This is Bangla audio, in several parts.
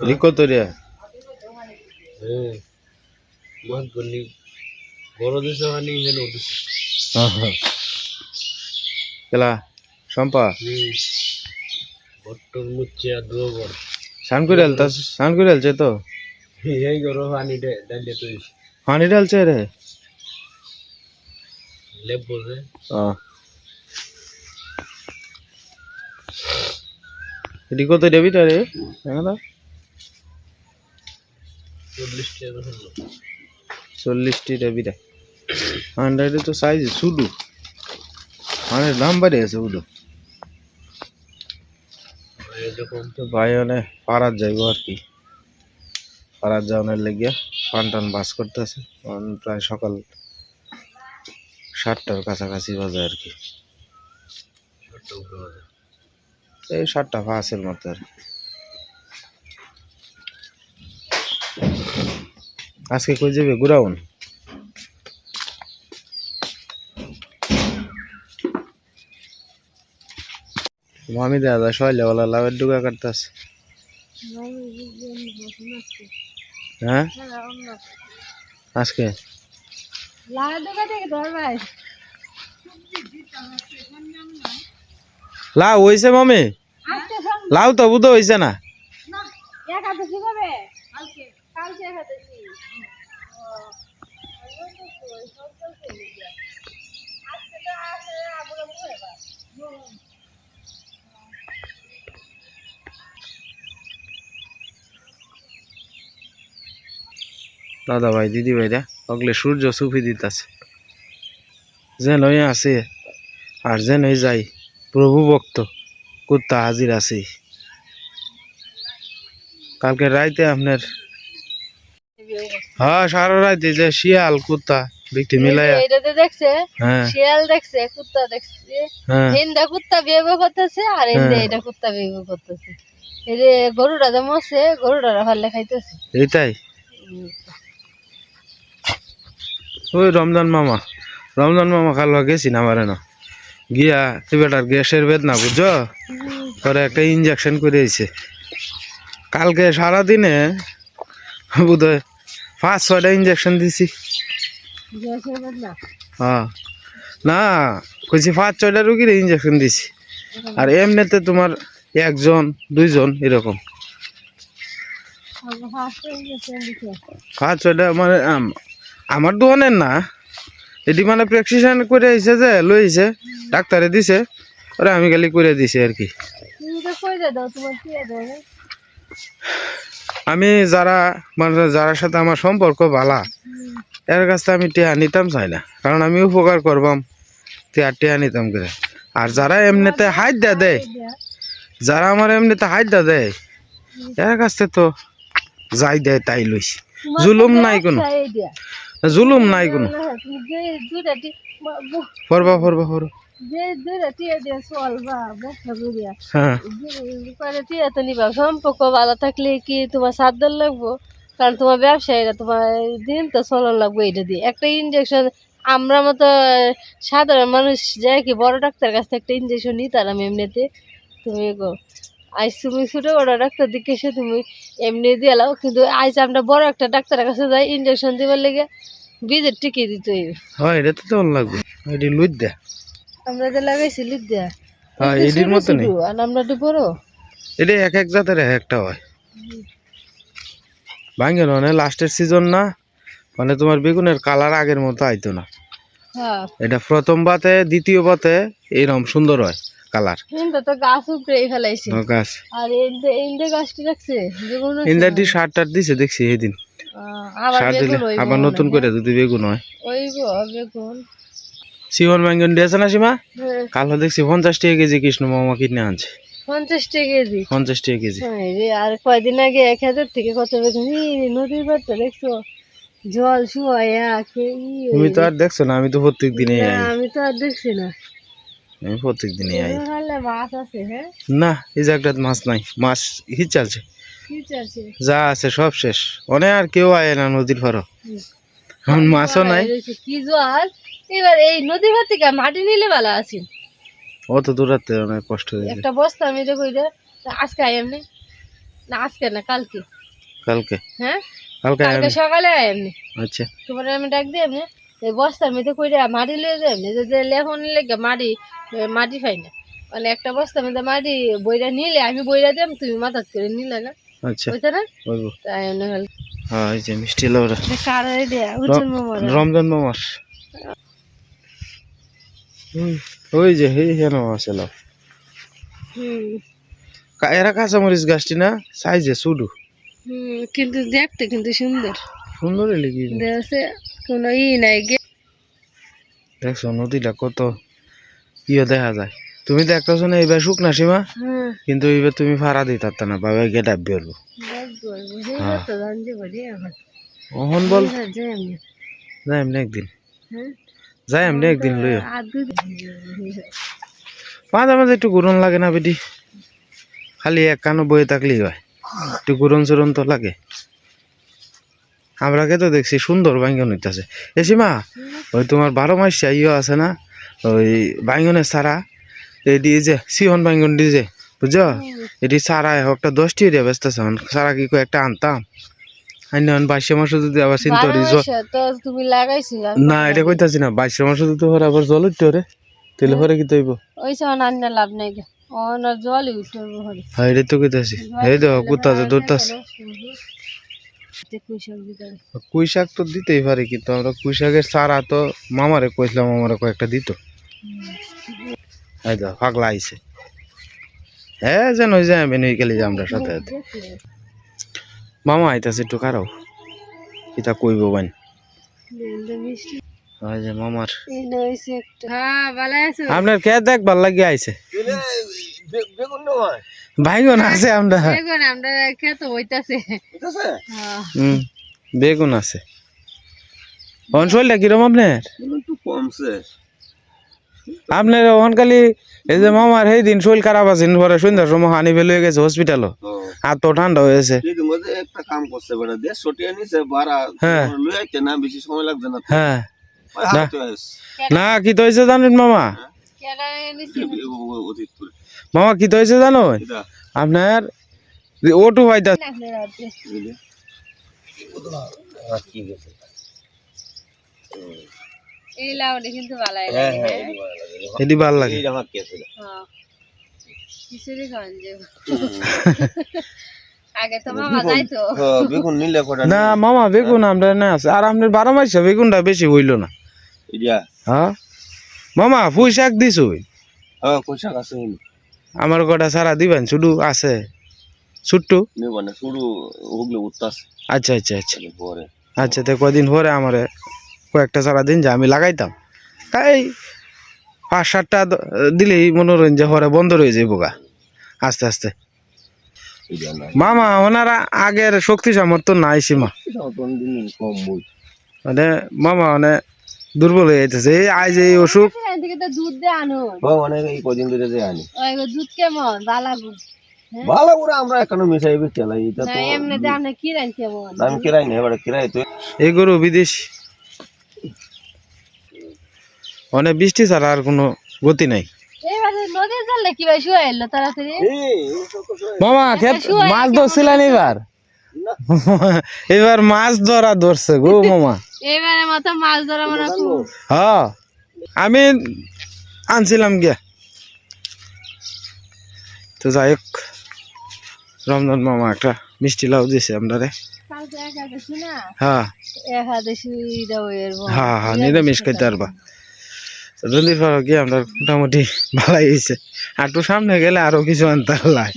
রিকো তৈরিয়া হ্যাঁ মাছ বললি বড় দেশে হানি কেলা হুম বট্টর মুচ্ছে আর দুও বড় স্নান করে আলতা স্নান করে আলছে তো এই গরো হানি দে ডালে তুই পানি ঢালছে রে বসে ও রিকো তৈরিয়া বিটা রে হলো চল্লিশটি রেবিটা হান্ড্রেডে তো সাইজ শুধু। মানে দাম বাড়ে আছে শুধু। তো ভাই মানে পাড়ার যাইব আর কি। পাড়ার যাওয়ানোর লেগে ফান টান বাস করতেছে। প্রায় সকাল সাতটার কাছাকাছি বাজে আর কি। এই সাতটা পাঁচের মতো আর কি। আজকে কই যাবে? গুড়াউন? মামি দাদা সয়লে বলা লাভের ডুগা কাটতেছে। হ্যাঁ? আজকে? লাউ মামি? লাউ তো বুধ হইছে না। দাদা ভাই, দিদি ভাইরা ওগুলো সূর্য সুফি দিতেছে। যেন ওই আছে আর যেন ওই যাই, প্রভু ভক্ত, কুত্তা হাজির আছে। কালকে রাইতে আপনার হ্যাঁ সারা রাইতে যে শিয়াল, কুত্তা। বিক্রি মিলাইয়া এটাতে দেখছে শিয়াল দেখছে কুত্তা দেখছে হিন্দা কুত্তা বিয়ে করতেছে আর হিন্দা। এটা কুত্তা বিয়ে করতেছে। এই গরুটা যে মরছে গরুটা ফাল্লে খাইতেছে। এইটাই? ওই রমজান মামা রমজান মামা কালবা গেছি না আমার না। গিয়া এবার গ্যাসের বেদনা বুঝছ? পরে একটা ইঞ্জেকশন করে দিয়েছে কালকে সারাদিনে বোধ হয় পাঁচ ছয়টা ইঞ্জেকশন দিছি। হ্যাঁ। না, কইছি পাঁচ ছয়টা রুগীর ইঞ্জেকশন দিছি। আর এমনিতে তোমার একজন, দুইজন এরকম। পাঁচ ছয়টা মানে আম- আমার দোকানের না। এটি মানে প্রেসক্রিপশন করে আইছে যে, লই আইছে, ডাক্তারে দিছে, ওরা আমি খালি করে দিছি আর কি। আমি যারা মানে যারা সাথে আমার সম্পর্ক ভালা এর কাছ থেকে আমি টেয়া নিতাম চাই না কারণ আমি উপকার করবাম টেয়া টেয়া নিতাম করে আর যারা এমনিতে হাইট দেয়া দেয় যারা আমার এমনিতে হাইট দেয়া দেয় এর কাছ থেকে তো যাই দেয় তাই লইছি জুলুম নাই কোনো জুলুম নাই কোনো ফরবা ফরবা ফর হ্যাঁ সম্পর্ক ভালো থাকলে কি তোমার সাধ্যর লাগবো কারণ তোমার ব্যবসায়ীরা তোমার দিন তো চলন লাগবে এটা দিয়ে। একটা ইঞ্জেকশন আমরা মতো সাধারণ মানুষ যায় কি বড় ডাক্তার কাছ থেকে একটা ইঞ্জেকশন নিতাম এমনিতে তুমি গো আজ তুমি ছোটো বড় ডাক্তার দিকে এসে তুমি এমনি দিয়ে লাও। কিন্তু আজ আমরা বড় একটা ডাক্তারের কাছে যাই ইঞ্জেকশন দিবার লেগে বীজের টিকে দিতে হইবে। হ্যাঁ এটা তো তেমন লাগবে। এটি লুই দেয়া। আমরা যে লাগাইছি লিদ দেয়া হ্যাঁ এটির মতো নেই। আর আমরা বড়। এটা এক এক জাতের এক একটা হয়। ভাঙ্গে মানে লাস্টের সিজন না মানে তোমার বেগুনের কালার আগের মতো আইতো না। হ্যাঁ। এটা প্রথম পাতে দ্বিতীয় পাতে এইরকম সুন্দর হয় কালার তো গাছ উপরে ফেলাইছি। গাছ। আর ইন্দে ইন্দে গাছটি রাখছে? বেগুন ইন্দারটি সার টার দিছে দেখছি আবার সার দিলে আবার নতুন করে যদি বেগুন হয়। ওইব বেগুন। সিমন ব্যাঙ্গন দিয়েছে না সীমা? হ্যাঁ, কালো দেখছি পঞ্চাশ টাকা কেজি কৃষ্ণ মামা কিনে আনছে। পঞ্চাশ টাকা কেজি। পঞ্চাশ টাকা কেজি। হ্যাঁ আর কয়দিন আগে এক হাজার থেকে কত নদীর পাড়টা দেখছ? জল খেয়ে তুমি তো আর দেখছ না আমি তো প্রত্যেক দিনে আমি তো আর দেখছি না। আমি প্রত্যেক দিনে আই। মাছ আছে হ্যাঁ? না এই জায়গাটাত মাছ নাই মাছ চলছে। যা আছে সব শেষ। অনেক আর কেউ আয় না নদীর ফারো এখন মাছও নাই। কি জল? এবার এই নদীর পাড় থেকে মাটি নিলে ভালো আছে। অত দূরাতে অনেক কষ্ট হয়ে যায়। একটা বস্তা আমি দেখো এটা আজকে আই এমনি না আজকে না কালকে। কালকে? হ্যাঁ? কালকে কালকে সকালে আয় এমনি আচ্ছা। তোমার আমি ডাক দিই এমনি এই বস্তার মধ্যে কইরা মাটি লয়ে যাই এমনি যে- লেখন লেগে মাটি মাটি পাই না। মানে একটা বস্তার মধ্যে মাটি বইরা নিলে আমি বইরা দিলাম তুমি মাথাত করে নিলে না। আচ্ছা। না? তাই এমনি হল। হ্যাঁ এই যে মিষ্টি লাউরা কারও দেয়া রমজান মামার। হুম, ওই যে হে হেন আছে কা- এরা কাঁচামরিচ গাছটি না? সাইজে শুধু। কিন্তু দেখতে কিন্তু সুন্দর। সুন্দর লেগে দেখছে কোনো ই নাই গে। দেখছ নদীটা কত ইয়ে দেখা যায়। তুমি দেখতেছো না এইবার শুকনা সীমা? হ্যাঁ। কিন্তু এইবার তুমি ভাড়া দিতে পারত না বাবা গেটা বেরবো দেখব বুঝেই হ্যাঁ। ওহন বল। হ্যাঁ, যাই একদিন। হ্যাঁ। যাই এমনি একদিন দুধ মাঝে মাঝে একটু ঘুরন লাগে না বেটি? খালি এক কানো বয়ে থাকলেই হয়। একটু ঘুরন চুরন তো লাগে। আমরাকে তো দেখছি সুন্দর বাইঙ্গন হইতাছে। এ সীমা ওই তোমার বারো মাস ইয়ে আছে না? ওই বাইঙ্গনের সারা এটি যে সিহন বাইঙ্গন দি যে বুঝছ? এটি সারা একটা দশটি দিয়ে ব্যস্ত সারা কি কয় একটা আনতাম? আইন বাইশে মাস যদি আবার চিন্তা করি তুমি না এটা কইতাছি না বাইশে মাস যদি আবার জল উঠতে কি তৈব? ওই লাভ নাই অনার জলই উঠতে হরে। হ্যাঁ এটা তো কইতাছি। এই দেখো কুত্তাছে দৌড়তাছে কুই শাক তো দিতেই পারে কিন্তু আমরা কুই শাকের সারা তো মামারে কইছিলাম মামারে কয়েকটা দিত। এই দেখো আইছে। হ্যাঁ যেন ওই যে আমি নই গেলি যে আমরা সাথে সাথে। মামা আইতাছে একটু খারাও এটা কইব বান। আপনার কে দেখ ভালো লাগে আইছে। বেগুন আছে আমরা। বেগুন আছে। অঞ্চলটা কিরম আপনার? কমছে। আপনার এই যে মামার সেই দিন শরীর খারাপ আছে পরে সন্ধ্যার সময় আনি ফেলে গেছে হসপিটালও আর তো ঠান্ডা হয়েছে। একটা কাম করছে বেটা দেশ ছটিয়ে নিছে বাড়া হ্যাঁ। আইতে না বেশি সময় লাগবে না হ্যাঁ। না। কি তো হয়েছে জানেন মামা? করে মামা কি তো হয়েছে জানো? আপনার ওটু পাইতা নাকলে রাতে বুঝলি আর কি গেছে এই লাউটা কিন্তু ভালো লাগে হ্যাঁ হ্যাঁ হ্যাঁ। লাগে। এই আমার কেছে হ্যাঁ কিসেরই খান যে আগে তো মামা যাইতো। বেগুন নিলে কটা না মামা বেগুন আমরা না আছে। আর আপনার বারো মাস বেগুনটা বেশি হইল না। ইয়া হ্যাঁ মামা পুঁই শাক দিছু? হ্যাঁ কোশাক আছে আমার কটা সারা দিবেন শুধু আছে। ছুট্টু নেব না শুরু হুগলে উত্তাস। আচ্ছা আচ্ছা আচ্ছা। পরে। আচ্ছা তো কদিন পরে আমার কয়েকটা সারা দিন যা আমি লাগাইতাম। এই পাঁচ, সাতটা দিলেই মনোরঞ্জন হরে বন্ধ রয়ে যায় বোকা আস্তে আস্তে। মামা, ওনারা আগের শক্তি সামর্থ্য নাই সীমা মানে মামা মানে দুর্বল হয়ে যাইতেছে। এই আজ এই অসুখ। এই কদিন ধরে যে আনি আমরা তো এবারে তো এই গরু বিদেশ। মানে বৃষ্টি ছাড়া আর কোনো গতি নাই। এবারে নদীর জলে কি ভাই শুয়ে এলো তাড়াতাড়ি? মামা মাছ ধরছিলেন এবার? এবার মাছ ধরা ধরছে গো মামা। এবারে মতো মাছ ধরা মানে হ্যাঁ আমি আনছিলাম গিয়া। তো যাই হোক রমজান মামা একটা মিষ্টি লাউ দিয়েছে আপনারে হ্যাঁ। বল। হ্যাঁ হ্যাঁ নিরামিষ খাইতে পারবা। রন্দির পর গিয়ে আমরা মোটামুটি ভালাই হয়েছে। আর একটু সামনে গেলে আরও কিছু আনতে লাই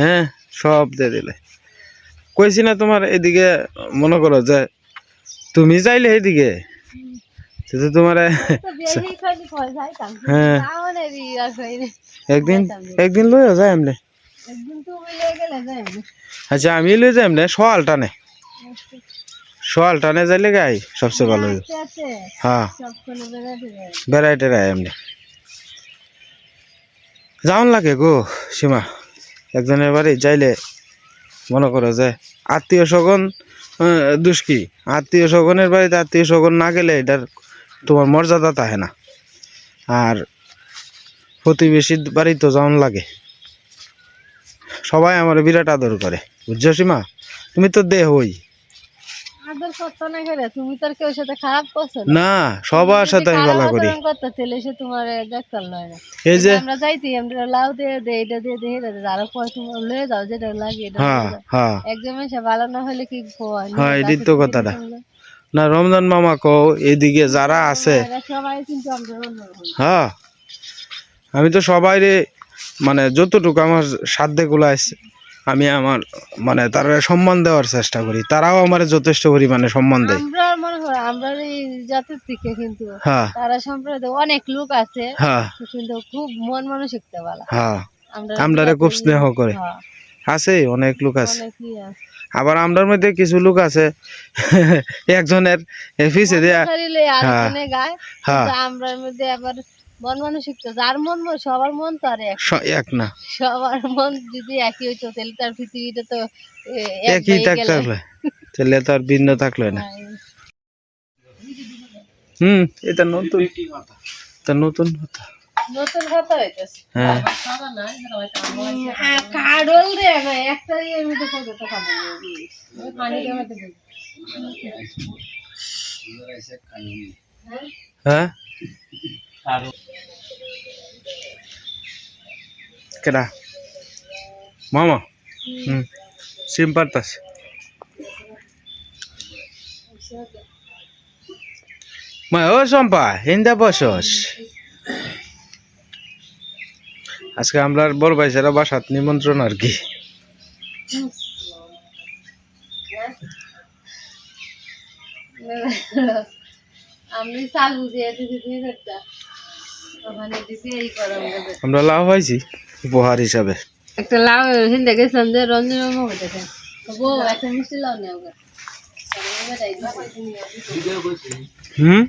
হ্যাঁ সব দিয়ে দিলে। কইছি না তোমার এদিকে মনে করো যে তুমি চাইলে এদিকে? তোমার তো যাইতাম হ্যাঁ। একদিন একদিন লইয়া যাই গেলে যাই আচ্ছা আমি লই যাই এমনি সোয়াল টানে। সোয়াল টানে যাইলে গাই সবচেয়ে ভালো। হ্যাঁ। বেড়াইতে রায় এমনি। যাওন লাগে গো সীমা। একজনের বাড়ি যাইলে মনে করো যে আত্মীয় স্বজন দুষ্কি। আত্মীয় স্বজনের বাড়িতে আত্মীয় স্বজন না গেলে এটার তোমার মর্যাদা থাকে না। আর প্রতিবেশীর বাড়ি তো যাওন লাগে। সবাই আমার বিরাট আদর করে। বুঝছ সীমা? তুমি তো দেহ হই আদর করতো না করে তুমি তো কেউ সাথে খারাপ করছ না। সবার সাথে আমি ভালো করি। করতে সে তোমার দেখতে লয় না এই যে আমরা যাইতে আমরা লাউ দিয়ে দে এটা দিয়ে দে এটা দিয়ে আরও পরে লয়ে যাও যেটা লাগে এটা হ্যাঁ হ্যাঁ। একদম এসে ভালো না হলে কি খোয়া? হ্যাঁ এটাই তো কথাটা। না রমজান মামা কো এদিকে যারা আছে সবাই কিন্তু আমরা হ্যাঁ আমি তো সবাই মানে যতটুকু আমার সাধ্যে আছে আমি আমার মানে তারা সম্মান দেওয়ার চেষ্টা করি। তারাও আমার যথেষ্ট পরিমাণে সম্মান দেয়। আমরা মনে হয় আমরা এই জাতির থেকে কিন্তু হ্যাঁ। তারা সম্প্রদায় অনেক লোক আছে হ্যাঁ। কিন্তু খুব মন মানসিকতা ভালো হ্যাঁ। আমরা খুব স্নেহ করে। আছে অনেক লোক আছে। আবার আমরার মধ্যে কিছু লোক আছে একজনের দেয়া। আমরার মধ্যে আবার মন মানসিকতা যার মন সবার মন তো আর এক। না। সবার মন যদি একই হইতো তাহলে তার পৃথিবীটা তো একই থাকতে হবে। তাহলে তো আর ভিন্ন থাকল না। হুম এটা নতুন। এটা নতুন কথা নতুন কথা হইতেছে। হ্যাঁ। কাডল রে না একটা এর মধ্যে কতটা খাব পানি দেওয়াতে হ্যাঁ? কেডা? মামা। হুম সিম পারতাছে মা ও সম্পা হিন্দা বসস। আজকে আমরা বড় ভাই সেরা বাসাত নিমন্ত্রণ আর কি। আমি চালু দিয়ে দিদি দিয়ে একটা ওখানে দিদি এই করাম আমরা লাভ হয়েছি উপহার হিসাবে। একটা লাউ হিন্দে গেছিলাম যে রঞ্জন হইতেছে। বউ একটা মিষ্টি লাউ নেও হুম?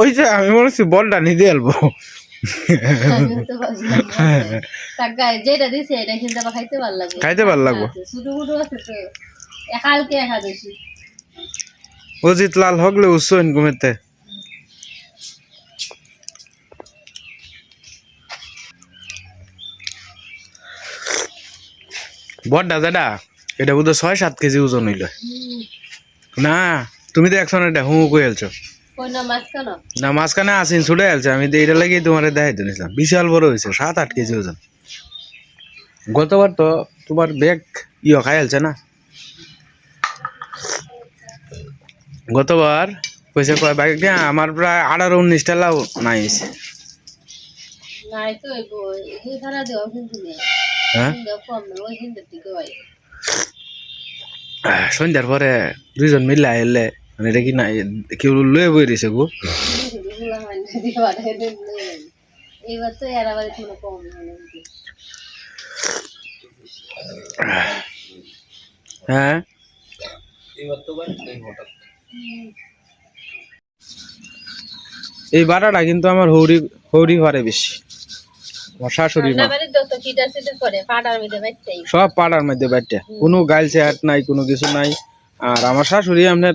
ওই যে আমি মনে হচ্ছি বলটা নিতে আলবো। যেটা দিছে এটা কিন্তু আবার খাইতে ভালো ভালো লাগবো অজিত লাল হগলে উচ্চইন ঘুমেতে বড়টা যেটা এটা বোধহয় ছয় সাত কেজি ওজন হইল। না তুমি তো একশো এটা? হুঁ কই আলছো? না মাঝখানে? আসিন ছুটে আলছে। আমি তো এটা লাগিয়ে তোমার দেখাই তো নিছিলাম। বিশাল বড় হয়েছে সাত আট কেজি ওজন। গতবার তো তোমার ব্যাগ ইয়ে খাই আলছে না? গতবার কইছে কয় বাইক দিয়ে আমার প্রায় আঠারো উনিশটা লাভ নাই। হ্যাঁ? সন্ধ্যার পরে দুইজন মিলে আইলে মানে এটা কি না কেউ লয়ে বই রয়েছে গো? হ্যাঁ? এই বাটাটা কিন্তু আমার হৌরি হৌরি ঘরে বেশি। আমার শাশুড়ি মা। সব পাড়ার মধ্যে বাড়িটা কোনো গাইলছে হাট নাই কোনো কিছু নাই। আর আমার শাশুড়ি আপনার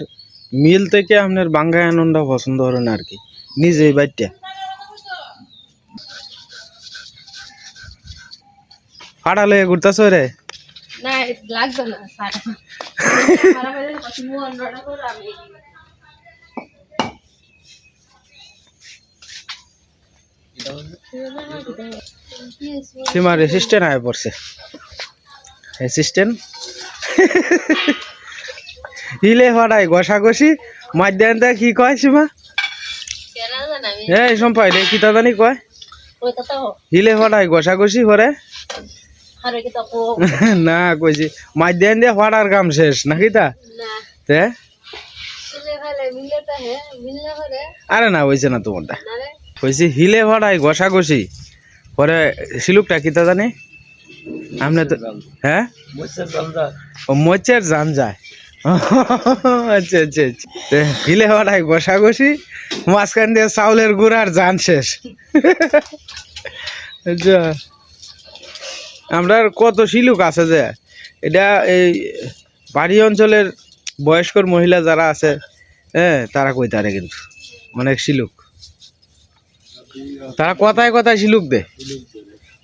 মিল থেকে আপনার বাঙ্গায় আনন্দ পছন্দ করেন আর কি। নিজেই বাড়িটা পাড়া লয়ে ঘুরতেছ রে? না লাগবে না সীমার অ্যাসিস্ট্যান্ট আয় পড়ছে। অ্যাসিস্ট্যান্ট হিলে হড়াই ঘষাঘষি মাধ্যম কি কয় সীমা? আমি এই সম্পাই রে কি তা জানি কয়। হিলে হড়াই ঘষাঘষি করে। না কইছি মাধ্যম দিয়ে হড়ার কাম শেষ নাকি তা? তে? আরে না হইছে না তোমারটা। কইছি হিলে হড়াই ঘষাঘষি। পরে শিলুকটা কি তা জানি? আপনি তো হ্যাঁ? ও মোচের জান যায়। আচ্ছা আচ্ছা আচ্ছা। হিলে হড়াই ঘষাঘষি মাঝখান দিয়ে চাউলের গুড়ার জান শেষ। আচ্ছা। আমরা কত শিলুক আছে যে এটা এই বাড়ি অঞ্চলের বয়স্কর মহিলা যারা আছে হ্যাঁ তারা কই তারে কিন্তু অনেক শিলুক। তারা কথায় কথায় শিলুক দে?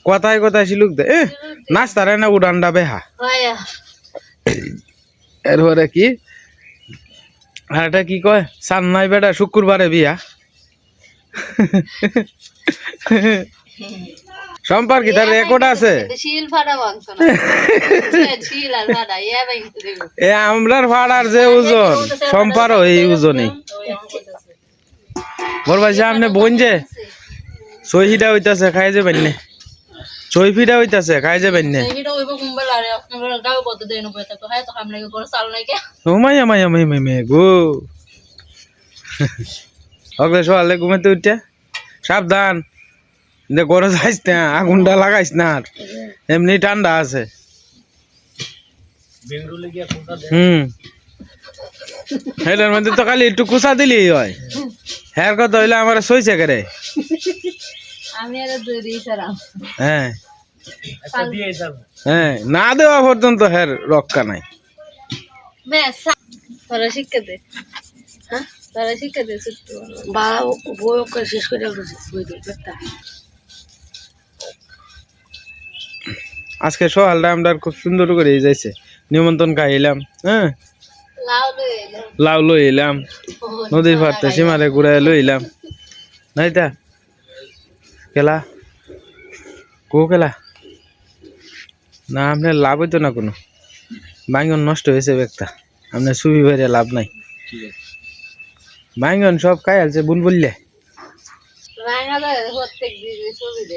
কথায় কথায় শিলুক দে? এ নাস্তারে না উড়ানটা বেহা? এরপরে কি? আর এটা কি কয়? সান নাই বেটা শুক্রবারে বিয়া। সম্পর্ক তার রেকর্ড আছে? এ আমরার ভাড়ার যে ওজন সম্পারও এই ওজনই। মোর ভাই আপনি বোন যে সহিটা হইতাছে খাই যাবেন নে। সহিফিটা হইতাছে খাই যাবেন নে। মাইয়া মাইয়া মাই মাই মাই গো। অগলে সকালে ঘুমাতে উঠে সাবধান। দে গরো যাইস না আগুনটা লাগাইস না এমনি ঠান্ডা আছে। বেঙ্গলে গিয়া হুম। এটার মধ্যে তো খালি একটু কুচা দিলেই হয়। হ্যাঁ কথা হইলে আমার সইছে করে? হ্যাঁ। যাব হ্যাঁ না দেওয়া পর্যন্ত হ্যাঁ রক্ষা নাই। তোরা শিক্ষা দে। হ্যাঁ তোরা শিক্ষা দে ছোট্ট বই করে শেষ করে বই দে একটা আজকে সকালটা আমরা খুব সুন্দর করে যাইছে। নিমন্ত্রণ খাইলাম হ্যাঁ। লাউ লই এলাম। লাউ লই এলাম। নদীর পাড়তে সীমারে ঘুরাই লই এলাম। নাই তা কেলা? কো কেলা? না আপনার লাভ হইতো না কোনো। বাইঙ্গন নষ্ট হয়েছে একটা আপনার সুবি বাইরে লাভ নাই। বাইঙ্গন সব খাই আলছে বুলবুললে বললে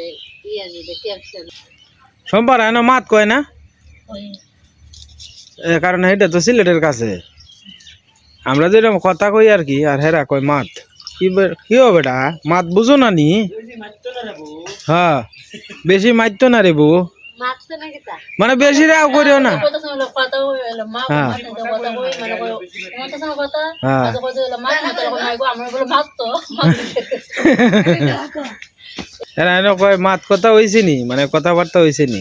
সোমবার এনে মাত কয় না? কারণ এটা তো সিলেটের কাছে। আমরা যেরকম কথা কই আর কি, আর হেরা কয় মাত। কি কি হবে বেটা? মাত বুঝো না নি? হ্যাঁ। বেশি মারতো না রে বউ মানে বেশি রাও করিও না। হ্যাঁ। কয়, মাত কথা হয়েছে নি? মানে কথাবার্তা হয়েছে নি।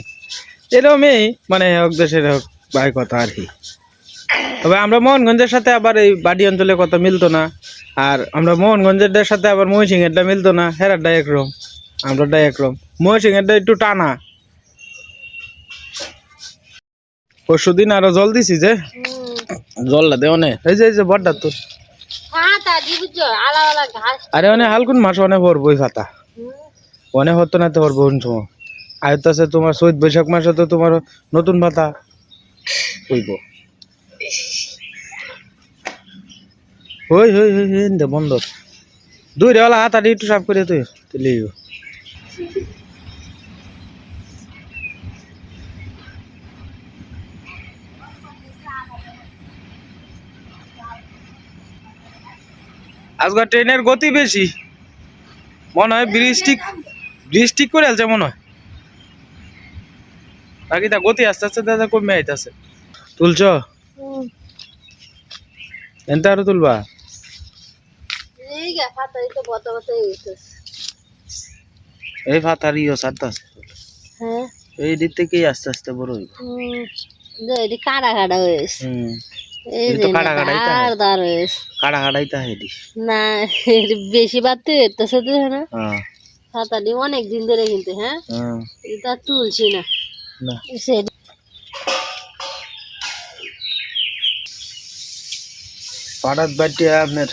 এরকমই মানে হোক দেশের হোক, ভাই কথা আর কি। তবে আমরা মোহনগঞ্জের সাথে আবার এই বাড়ি অঞ্চলে কথা মিলতো না। আর আমরা মোহনগঞ্জের সাথে আবার মহিষিংহেরটা মিলতো না। হেরারটা একরকম আমরাটা একরকম মহিষিংহেরটা একটু টানা। পরশু দিন আরও জল দিছি যে। জলটা দেও নে এই যে এই যে বড্ডা তোর। দি আরে অনেক হালকুন মাস অনেক ভরবো ওই খাতা অনেক হতো না তো ভরবো সময়। আয়তাছে তোমার চৈত বৈশাখ মাসে তো তোমার নতুন ভাতা হইব। হই হই হই হই, দে, বন্ধ। দুই রেওয়ালা হাত আদি একটু সাফ করে তুই। তুই আজকাল ট্রেনের গতি বেশি। মনে হয় ব্রিজ ঠিক ব্রিজ ঠিক করে আলছে মনে হয়। বাকি তা গতি আস্তে আস্তে দাদা কমে আইতাছে। তুলছ? এনতে আরও তুলবা এই এই ইয়ে সারতে হ্যাঁ দিক আস্তে আস্তে বড় হইব এটি কাড়া কাড়া হয়েছে এই যে হয়েছে কাড়া না এর বেশি বাড়তে হইতেছে তো না অনেক দিন ধরে কিন্তু হ্যাঁ হ্যাঁ এটা তুলছি না না সে পাড়াত বাড়িতে আপনার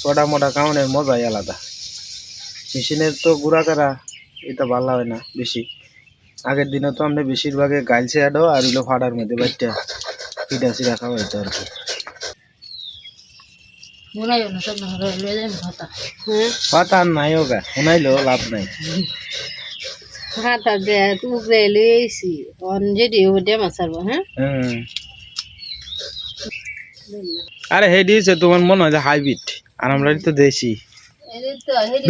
ছটা মোটা কাউনের মজাই আলাদা। মেশিনের তো গুড়া করা এটা ভালো হয় না বেশি। আগের দিনে তো আমরা বেশিরভাগে গাইলছে আডো আর হইল ফাড়ার মধ্যে বাড়িটা পিঠা সিরা খাওয়া হইতো আর কি। মনে হয় হ্যাঁ? পাতা নাই ওগা শোনাইলেও লাভ নাই। ফাতা দে উপরে লইছি। অন ওটা মাছারবো হ্যাঁ? হুম। আরে হেডি হচ্ছে তোমার মনে হয় যে হাইব্রিড। আর আমরা তো দেশি।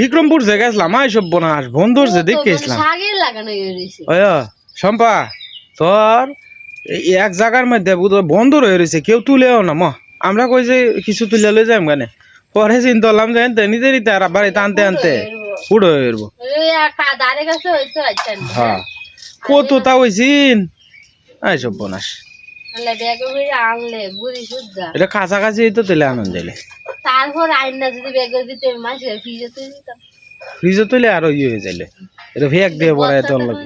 বিক্রমপুর যে গেছিলাম আই সব বনাস বন্ধুর যে দেখে গেছিলাম। লাগানো শম্পা তোর এক জায়গার মধ্যে বন্ধ রয়ে রয়েছে কেউ তুলেও না ম। আমরা কই যে কিছু তুলে লই যাম গানে পরে চিন্তা করলাম যে এনতে নিজেরই তার বাড়িতে আনতে আনতে উড়ো হয়ে হইতো আচ্ছা। হ্যাঁ। কত তা হইছিন? আয় সব বনাস। এটা কাছাকাছি তো তুলে আনন্দ দিলে তারপর আইন যদি ব্যাগের ভিতরে মাছ ফ্রিজে তুই দিতাম। ফ্রিজে তুলে আরও ইয়ে হয়ে যাইলে। এটা ভিয়াক দিয়ে পড়ায় তোর লাগে।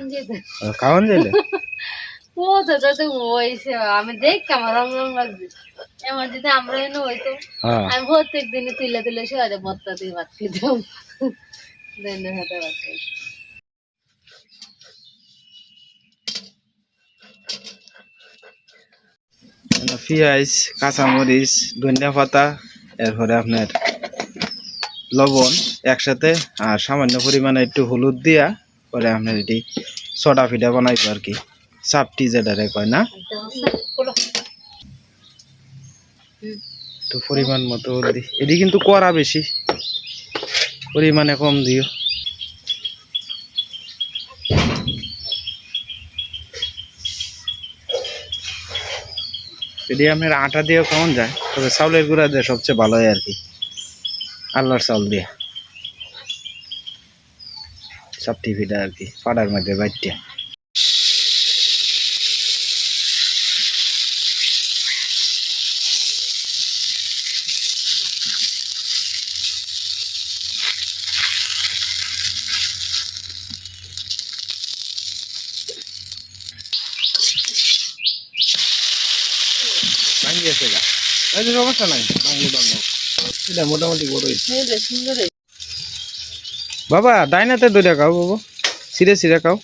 খাওয়ান যাইলে? ও তো তো তো হয়েছে আমি দেখ আমার রং রং লাগছে এমন যদি আমরা এনে হইতো হ্যাঁ। আমি প্রত্যেক দিনে তুলে তুলে সে বত্তা দিয়ে ভাত খেতাম। দিনে হাতে ভাত খাইতাম। পেঁয়াজ, কাঁচামরিচ, ধনিয়া পাতা, এরপরে আপনার লবণ একসাথে আর সামান্য পরিমাণে একটু হলুদ দিয়া পরে আপনার এটি সডা ফিডা বানাইবো আর কি। চাপটি যেটারে কয় না? তো পরিমাণ মতো এটি কিন্তু করা বেশি। পরিমাণে কম দিও। আপনার আটা দিয়েও কেমন যায়, তবে চাউলের গুঁড়া দিয়ে সবচেয়ে ভালো হয় আর কি। আল্লাহর চাউল দিয়ে। সব টিভিটা আর কি, পাড়ার মধ্যে বাইটটা ভাঙি আছে গা এই যে সমস্যা নাই এটা মোটামুটি বড়। বাবা ডাইনাতে দইটা খাও বাবু। সিরে সিরে খাও।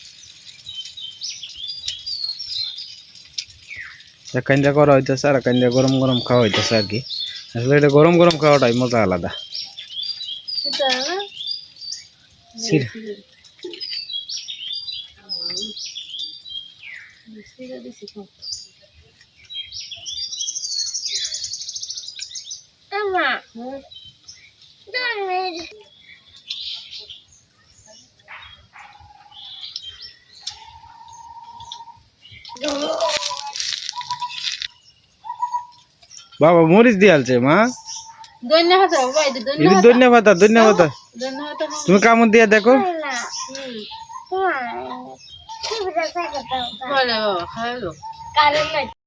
কান্দা করা হইতেছে আর কান্দা গরম গরম খাওয়া হইতেছে আর কি। আসলে এটা গরম গরম খাওয়াটাই মজা আলাদা? সিরে। বাবা মরিচ দিয়ালছে মা। ধন্যবাদ ধন্যবাদ। তুমি কামড় দিয়া দেখো। বলে বাবা খাইলো